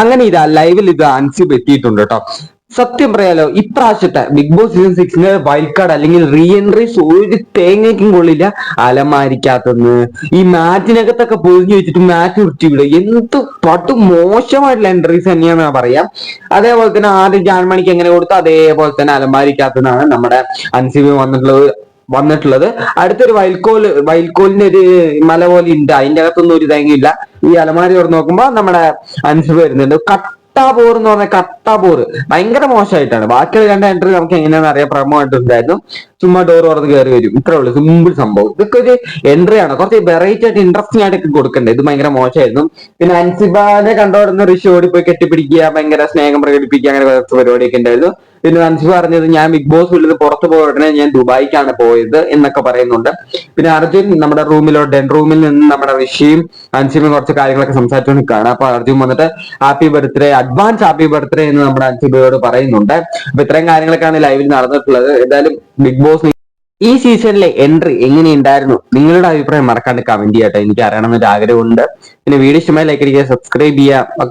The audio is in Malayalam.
അങ്ങനെ ഇതാ ലൈവിൽ ഇത് അൻസിബ് എത്തിയിട്ടുണ്ട് കേട്ടോ സത്യം പറയാലോ ഇപ്രാവശ്യത്തെ ബിഗ് ബോസ് സീസൺ സിക്സിന്റെ വൈൽഡ് കാർഡ് അല്ലെങ്കിൽ റീ എൻട്രീസ് ഒരു തേങ്ങയ്ക്കും കൊള്ളില്ല. അലമാരിക്കാത്തന്ന് ഈ മാറ്റിനകത്തൊക്കെ പൊതിഞ്ഞു വെച്ചിട്ട് മാറ്റ് വൃത്തിവിടുക എന്ത് പട്ടു മോശമായിട്ടുള്ള എൻട്രീസ് തന്നെയാന്ന് പറയാം. അതേപോലെ തന്നെ ആദ്യം ജാൻമണിക്ക് എങ്ങനെ കൊടുത്തു അതേപോലെ തന്നെ അലമാരിക്കാത്തതാണ് നമ്മുടെ അൻസിബി വന്നിട്ടുള്ളത് വന്നിട്ടുള്ളത്. അടുത്തൊരു വൈൽക്കോൽ വൈൽക്കോലിന്റെ ഒരു മല പോലെ ഉണ്ട്. അതിന്റെ അകത്തൊന്നും ഒരു തേങ്ങയില്ല. ഈ അലമാരി തുറന്ന് നോക്കുമ്പോ നമ്മുടെ അൻസിബ് വരുന്നുണ്ട്. കട്ടാപോർ എന്ന് പറഞ്ഞ കട്ടാപോർ ഭയങ്കര മോശമായിട്ടാണ് ബാക്കിയുള്ള രണ്ട് എൻട്രി നമുക്ക് എങ്ങനെയാണെന്ന് അറിയാം. പ്രമോ ആയിട്ടുണ്ടായിരുന്നു ചുമ്മാ ഡോർ തുറന്ന് കയറി വരും. ഇത്രേ ഉള്ളൂ. സിമ്പിൾ സംഭവം. ഇതൊക്കെ ഒരു എൻട്രി ആണ്. കുറച്ച് വെറൈറ്റി ആയിട്ട് ഇൻട്രസ്റ്റിംഗ് ആയിട്ട് കൊടുക്കണ്ടേ? ഇത് ഭയങ്കര മോശമായിരുന്നു. പിന്നെ അൻസിബാനെ കണ്ടോടുന്ന ഋഷി പോയി കെട്ടിപ്പിടിക്കുക ഭയങ്കര സ്നേഹം പ്രകടിപ്പിക്കുക അങ്ങനെ കുറച്ച് പരിപാടിയൊക്കെ ഉണ്ടായിരുന്നു. പിന്നെ അൻസി പറഞ്ഞത് ഞാൻ ബിഗ് ബോസ് ഉള്ളത് പുറത്തു പോയ ഉടനെ ഞാൻ ദുബായിക്കാണ് പോയത് എന്നൊക്കെ പറയുന്നുണ്ട്. പിന്നെ അർജുൻ നമ്മുടെ റൂമിലോ ഡെൻ റൂമിൽ നിന്ന് നമ്മുടെ ഋഷിയും അൻസിബയും കുറച്ച് കാര്യങ്ങളൊക്കെ സംസാരിച്ചു നിൽക്കുകയാണ്. അപ്പൊ അർജുൻ വന്നിട്ട് happy birthday advance happy birthday എന്ന് നമ്മുടെ അൻസിബയോട് പറയുന്നുണ്ട്. അപ്പൊ ഇത്രയും കാര്യങ്ങളൊക്കെയാണ് ലൈവിൽ നടന്നിട്ടുള്ളത്. എന്തായാലും ബിഗ് ബോസ് ഈ സീസണിലെ എൻട്രി എങ്ങനെയുണ്ടായിരുന്നു? നിങ്ങളുടെ അഭിപ്രായം മറക്കാണ്ട് കമന്റ് ചെയ്യട്ടെ. എനിക്ക് അറിയണമെന്നൊരു ആഗ്രഹമുണ്ട് പിന്നെ വീഡിയോ ഇഷ്ടമായി ലൈക്ക് അടിക്കുക സബ്സ്ക്രൈബ് ചെയ്യുക.